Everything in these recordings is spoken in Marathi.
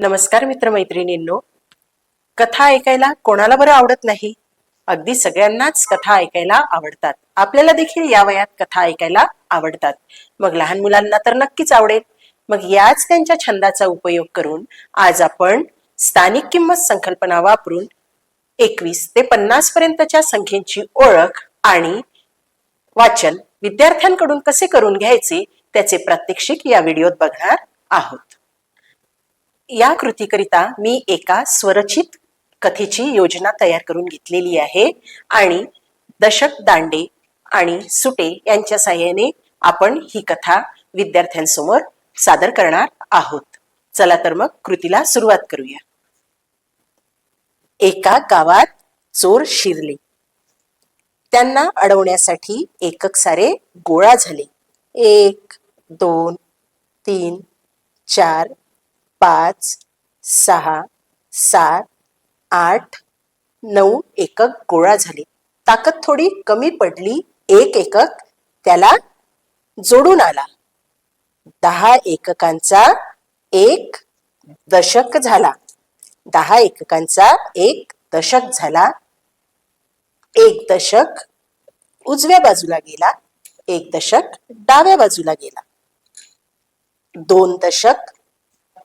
नमस्कार मित्रमैत्रिणींनो. कथा ऐकायला कोणाला बरं आवडत नाही? अगदी सगळ्यांनाच कथा ऐकायला आवडतात. आपल्याला देखील या वयात कथा ऐकायला आवडतात. मग लहान मुलांना तर नक्कीच आवडेल. मग याच त्यांच्या छंदाचा उपयोग करून आज आपण स्थानिक किंमत संकल्पना वापरून एकवीस ते पन्नास पर्यंतच्या संख्येची ओळख आणि वाचन विद्यार्थ्यांकडून कसे करून घ्यायचे त्याचे प्रात्यक्षिक या व्हिडिओत बघणार आहोत. या कृतीकरिता मी एका स्वरचित कथेची योजना तयार करून घेतलेली आहे. आणि दशक दांडे आणि सुटे यांच्या सहाय्याने आपण ही कथा विद्यार्थ्यांसमोर सादर करणार आहोत. चला तर मग कृतीला सुरुवात करूया. एका गावात चोर शिरले. त्यांना अडवण्यासाठी एकक सारे गोळा झाले. एक दोन तीन चार पाच सहा सात आठ नऊ एकक गोळा झाले. ताकद थोडी कमी पडली एक एकक त्याला जोडून आला. दहा एककांचा एक दशक झाला. दहा एककांचा एक दशक झाला. एक दशक उजव्या बाजूला गेला एक दशक डाव्या बाजूला गेला. दोन दशक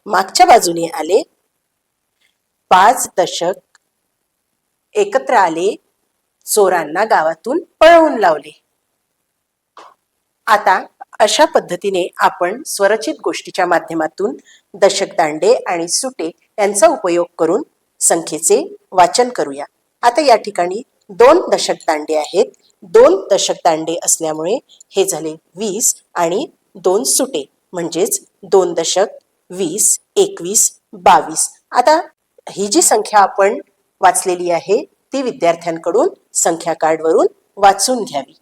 मागच्या बाजूने आले. पाच दशक एकत्र आले. चोरांना गावातून पळवून लावले. आता अशा पद्धतीने आपण स्वरचित गोष्टीच्या माध्यमातून दशक दांडे आणि सुटे यांचा उपयोग करून संख्येचे वाचन करूया. आता या ठिकाणी दोन दशक दांडे आहेत. दोन दशक दांडे असल्यामुळे हे झाले वीस आणि दोन सुटे म्हणजेच दोन दशक वीस एकवीस बावीस. आता ही जी संख्या आपण वाचलेली आहे ती विद्यार्थ्यांकडून संख्या कार्डवरून वाचून घ्यावी.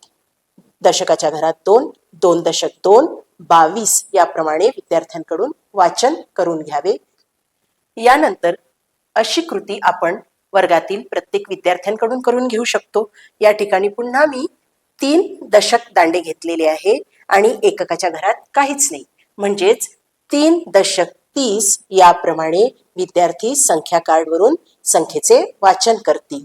दशकाच्या घरात दोन दोन दशक दोन बावीस याप्रमाणे विद्यार्थ्यांकडून वाचन करून घ्यावे. यानंतर अशी कृती आपण वर्गातील प्रत्येक विद्यार्थ्यांकडून करून घेऊ शकतो. या ठिकाणी पुन्हा मी तीन दशक दांडे घेतलेले आहे आणि एककाच्या घरात काहीच नाही. म्हणजेच तीन दशक तीस याप्रमाणे विद्यार्थी संख्या कार्डवरून संख्येचे वाचन करतील.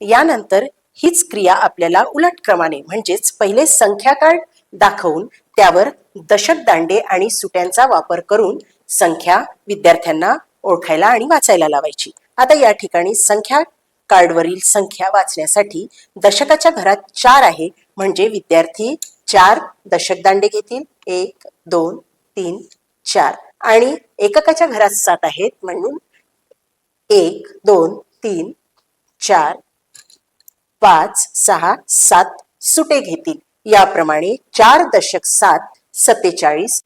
यानंतर हीच क्रिया आपल्याला उलट क्रमाने म्हणजेच पहिले संख्या कार्ड दाखवून त्यावर दशक दांडे आणि सुट्यांचा वापर करून संख्या विद्यार्थ्यांना ओळखायला आणि वाचायला लावायची. आता या ठिकाणी संख्या कार्डवरील संख्या वाचण्यासाठी दशकाच्या घरात चार आहे म्हणजे विद्यार्थी चार दशक दांडे घेतील. एक दोन तीन चार. आणि एककाच्या घरात सात आहेत. म्हणून एक दोन तीन चार पाच सहा सात सुटे घेतील. याप्रमाणे चार दशक सात सत्तेचाळीस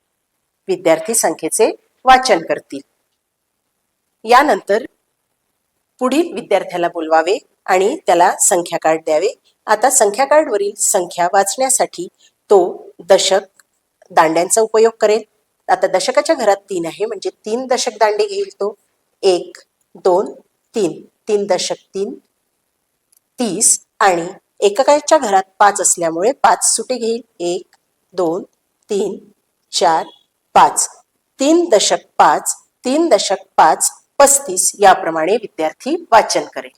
विद्यार्थी संख्येचे वाचन करतील. यानंतर पुढील विद्यार्थ्याला बोलवावे आणि त्याला संख्या कार्ड द्यावे. आता संख्या कार्डवरील संख्या वाचण्यासाठी तो दशक दांड्यांचा उपयोग करेल. आता दशकाच्या घरात तीन आहे म्हणजे तीन दशक दांडे घेईल तो. एक दोन तीन. तीन दशक तीन तीस. आणि एककाच्या घरात पाच असल्यामुळे पाच सुटे घेईल. एक दोन तीन चार पाच. तीन दशक पाच तीन दशक पाच पस्तीस याप्रमाणे विद्यार्थी वाचन करेल.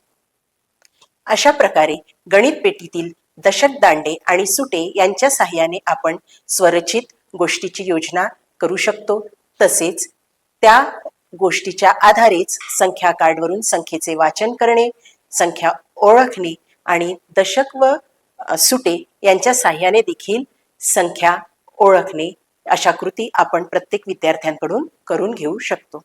अशा प्रकारे गणित पेटीतील दशक दांडे आणि सुटे यांच्या साह्याने आपण स्वरचित गोष्टीची योजना करू शकतो. तसेच त्या गोष्टीच्या आधारेच संख्या कार्डवरून संख्येचे वाचन करणे संख्या ओळखणे आणि दशक व सुटे यांच्या साह्याने देखील संख्या ओळखणे अशा कृती आपण प्रत्येक विद्यार्थ्यांकडून करून घेऊ शकतो.